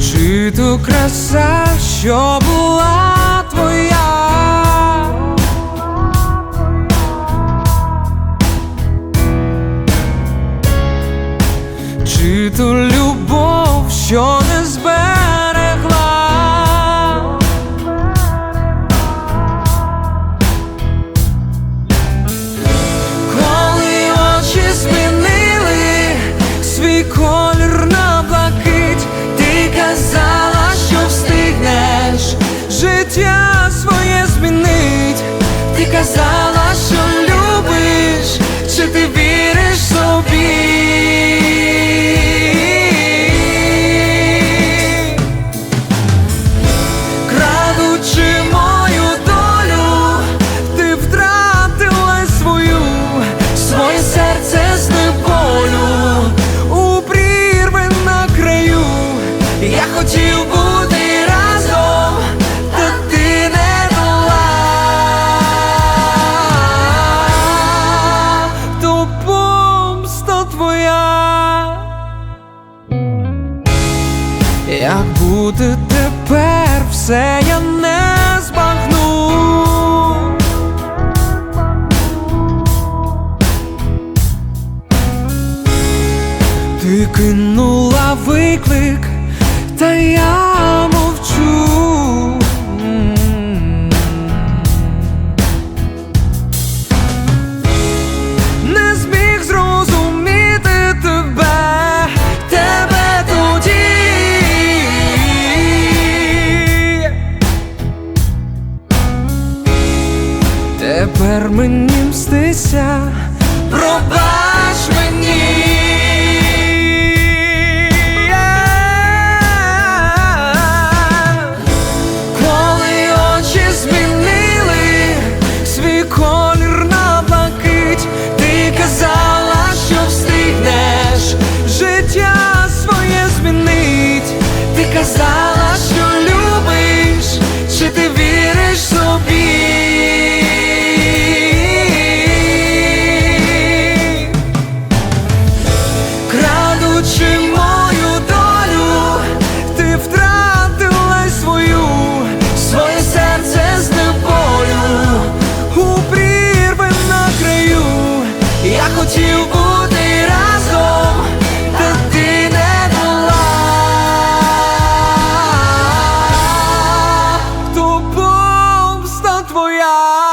чи то краса, що була твоя, чи то любов, що не збереже Куди тепер все я не збагну? Ти кинула виклик, та я. Προπά 呀、